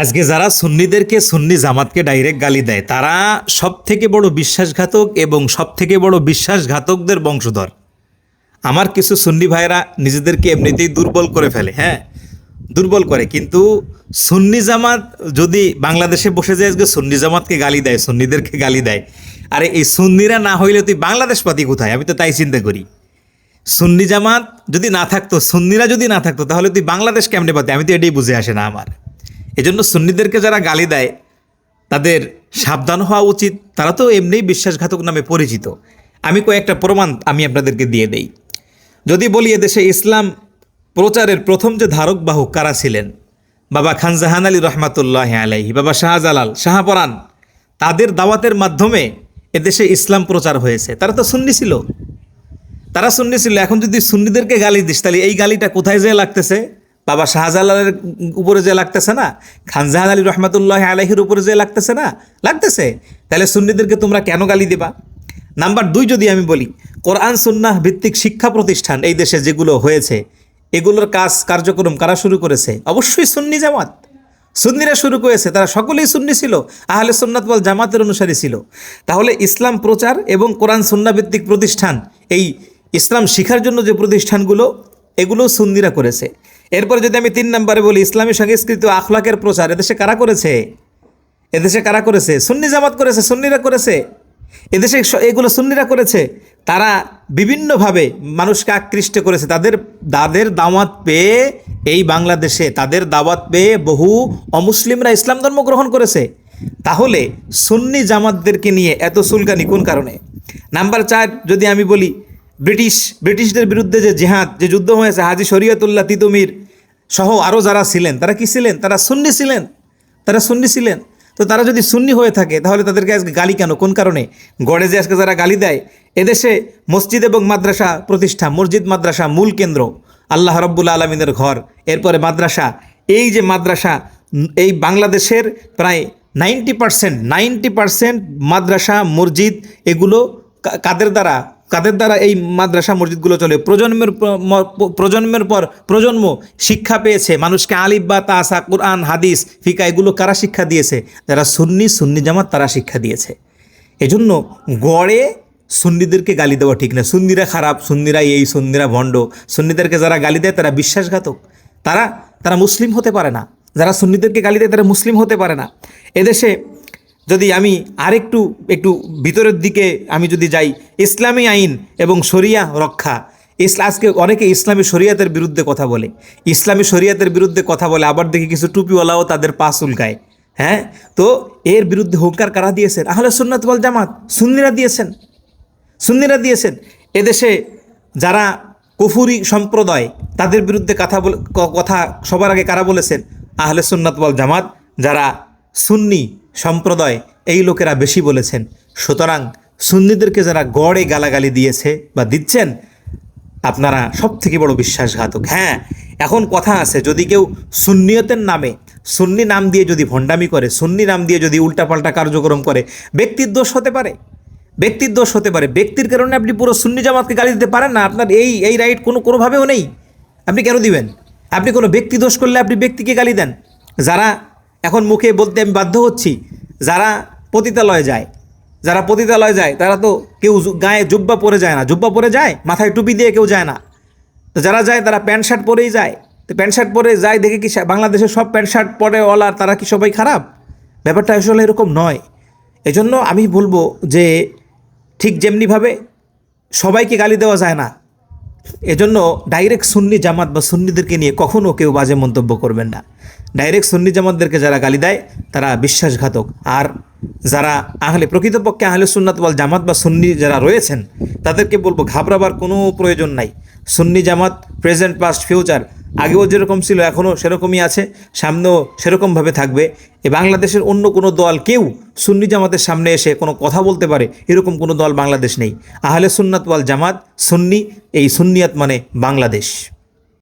আজকে যারা সুন্নিদেরকে সুন্নি জামাতকে ডাইরেক্ট গালি দেয়, তারা সব থেকে বড় বিশ্বাসঘাতক এবং সব থেকে বড় বিশ্বাসঘাতকদের বংশধর। আমার কিছু সুন্নি ভাইরা নিজেদেরকে এমনিতেই দুর্বল করে ফেলে হ্যাঁ? দুর্বল করে, কিন্তু সুন্নি জামাত যদি বাংলাদেশে বসে যায়, আজকে সুন্নি জামাতকে গালি দেয়, সুন্নিদেরকে গালি দেয়। আরে, এই সুন্নিরা না হইলে তুই বাংলাদেশ পাতি কোথায়? আমি তো তাই চিন্তা করি। সুন্নি জামাত যদি না থাকতো, সুন্নিরা যদি না থাকতো, তাহলে তুই বাংলাদেশ কেমনে পাতি আমি তো এটাই বুঝে আসে না আমার। এজন্য সুন্নিদেরকে যারা গালি দেয়, তাদের সাবধান হওয়া উচিত। তারা তো এমনিই বিশ্বাসঘাতক নামে পরিচিত। আমি কয়েকটা প্রমাণ আমি আপনাদেরকে দিয়ে দেই। যদি বলি এদেশে ইসলাম প্রচারের প্রথম যে ধারক বাহক কারা ছিলেন? বাবা খানজাহান আলী রহমাতুল্লাহ আলাইহি, বাবা শাহজালাল, শাহপরান। তাদের দাওয়াতের মাধ্যমে এদেশে ইসলাম প্রচার হয়েছে। তারা তো সুন্নি ছিল। তারা সুন্নি ছিল। এখন যদি সুন্নিদেরকে গালি দিস, তাহলে এই গালিটা কোথায় যেয়ে লাগতেছে? বাবা শাহজালালের উপরে যে লাগতেছে না খানজাহান আলী রহমতুল্লাহ আলহির উপরে যে লাগতেছে না, লাগতেছে? তাহলে সুন্নিদেরকে তোমরা কেন গালি দিবা? নাম্বার দুই যদি আমি বলি, কোরআন, সুন্নাহ ভিত্তিক শিক্ষা প্রতিষ্ঠান এই দেশে যেগুলো হয়েছে, এগুলোর কাজ, কার্যক্রম কারা শুরু করেছে? অবশ্যই সুন্নি জামাত। সুন্নিরা শুরু করেছে, তারা সকলেই সুন্নি ছিল, আহলে সুন্নাত ওয়াল জামাতের অনুসারী ছিল। তাহলে ইসলাম প্রচার এবং কোরআন সুন্না ভিত্তিক প্রতিষ্ঠান, এই ইসলাম শিখার জন্য যে প্রতিষ্ঠানগুলো এগুলো সুন্নিরা করেছে। এরপরে যদি আমি তিন নম্বরে বলি, ইসলামী সংস্কৃতি আখলাকের প্রচার, এদেশে কারা করেছে? এদেশে কারা করেছে? সুন্নি জামাত করেছে, সুন্নিরা করেছে। এদেশে এগুলো সুন্নিরা করেছে। তারা বিভিন্নভাবে মানুষকে আকৃষ্ট করেছে। তাদের তাদের দাওয়াত পেয়ে এই বাংলাদেশে, তাদের দাওয়াত পেয়ে বহু অমুসলিমরা ইসলাম ধর্ম গ্রহণ করেছে। তাহলে সুন্নি জামাতদেরকে নিয়ে এত সুলকানি কোন কারণে? নাম্বার চার, যদি আমি বলি ব্রিটিশ, ব্রিটিশদের বিরুদ্ধে যে জেহাদ, যে যুদ্ধ হয়েছে, হাজি শরিয়তুল্লাহ, তিতুমির সহ আরও যারা ছিলেন, তারা কি ছিলেন? তারা সুন্নি ছিলেন। তারা সুন্নি ছিলেন। তো তারা যদি সুন্নি হয়ে থাকে, তাহলে তাদেরকে আজকে গালি কেন? কোন কারণে? গড়ে যে আজকে যারা গালি দেয়, এদেশে মসজিদ এবং মাদ্রাসা প্রতিষ্ঠা, মসজিদ, মাদ্রাসা মূল কেন্দ্র, আল্লাহ রব্বুল আলমিনের ঘর। এরপরে মাদ্রাসা, এই যে মাদ্রাসা, এই বাংলাদেশের প্রায় নাইনটি পার্সেন্ট নাইনটি পার্সেন্ট মাদ্রাসা, মসজিদ, এগুলো কাদের দ্বারা? কাদের দ্বারা এই মাদ্রাসা মসজিদগুলো চলে? প্রজন্মের প্রজন্মের পর প্রজন্ম শিক্ষা পেয়েছে। মানুষকে আলিফ বা তাসা কোরআন, হাদিস, ফিকা, এগুলো কারা শিক্ষা দিয়েছে? যারা সুন্নি সুন্নি জামাত তারা শিক্ষা দিয়েছে। এজন্য গড়ে সুন্নিদেরকে গালি দেওয়া ঠিক না। সুন্নিরা খারাপ, সুন্নিরা এই, সুন্নিরা ভণ্ড। সুন্নিদেরকে যারা গালি দেয় তারা বিশ্বাসঘাতক। তারা তারা মুসলিম হতে পারে না। যারা সুন্নিদেরকে গালি দেয় তারা মুসলিম হতে পারে না। এদেশে যদি আমি আরেকটু, একটু ভিতরের দিকে আমি যদি যাই, ইসলামী আইন এবং শরিয়া রক্ষা। আজকে অনেকে ইসলামী শরিয়াতের বিরুদ্ধে কথা বলে। ইসলামী শরিয়াতের বিরুদ্ধে কথা বলে, আবার দেখি কিছু টুপিওয়ালাও তাদের পাশ উল্কায় হ্যাঁ? তো এর বিরুদ্ধে হুঙ্কার কারা দিয়েছেন? আহলে সুন্নাত বল জামাত, সুন্নিরা দিয়েছেন। সুন্নিরা দিয়েছেন। এদেশে যারা কুফুরি সম্প্রদায়, তাদের বিরুদ্ধে কথা কথা সবার আগে কারা বলেছেন? আহলে সুন্নাত বল জামাত, যারা সুন্নি সম্প্রদায় এই লোকেরা বেশি বলেছেন। সুতরাং সুন্নিদেরকে যারা গড়ে গালাগালি দিয়েছে বা দিচ্ছেন, আপনারা সব থেকে বড় বিশ্বাসঘাতক। হ্যাঁ এখন কথা আছে, যদি কেউ সুন্নিয়তের নামে, সুন্নি নাম দিয়ে যদি ভণ্ডামি করে, সুন্নি নাম দিয়ে যদি উল্টাপাল্টা কার্যক্রম করে, ব্যক্তির দোষ হতে পারে। ব্যক্তির দোষ হতে পারে। ব্যক্তির কারণে আপনি পুরো সুন্নি জামাতকে গালি দিতে পারেন না, আপনার এই এই রাইট কোনো, কোনোভাবেও নেই। আপনি কেন দিবেন? আপনি কোনো ব্যক্তি দোষ করলে আপনি ব্যক্তিকে গালি দেন। যারা এখন মুখে বলতে আমি বাধ্য হচ্ছি, যারা পতিতালয়ে যায়, যারা পতিতালয়ে যায়, তারা তো কেউ গায়ে জুব্বা পরে যায় না। জুব্বা পরে যায়, মাথায় টুপি দিয়ে কেউ যায় না। তো যারা যায়, তারা প্যান্ট শার্ট পরেই যায়। তো প্যান্ট শার্ট পরে যায় দেখে কি বাংলাদেশের সব প্যান্ট শার্ট পরে ওলার তারা কি সবাই খারাপ? ব্যাপারটা আসলে এরকম নয়। এজন্য আমি বলব যে, ঠিক যেমনিভাবে সবাইকে গালি দেওয়া যায় না, এজন্য ডাইরেক্ট সুন্নি জামাত বা সুন্নিদেরকে নিয়ে কখনও কেউ বাজে মন্তব্য করবেন না। ডাইরেক্ট সুন্নি জামাতদেরকে যারা গালি দেয়, তারা বিশ্বাসঘাতক। আর যারা আহলে, প্রকৃতপক্ষে আহলে সুন্নাত ওয়াল জামাত বা সুন্নি যারা রয়েছেন, তাদেরকে বলব ঘাবড়াবার কোনো প্রয়োজন নাই। সুন্নি জামাত প্রেজেন্ট পাস্ট ফিউচার আগেও যেরকম ছিল, এখনও সেরকমই আছে, সামনেও সেরকমভাবে থাকবে। এ বাংলাদেশের অন্য কোনো দল কেউ সুন্নি জামাতের সামনে এসে কোনো কথা বলতে পারে, এরকম কোনো দল বাংলাদেশ নেই। আহলে সুন্নাত ওয়াল জামাত, সুন্নি, এই সুন্নিয়াত মানে বাংলাদেশ।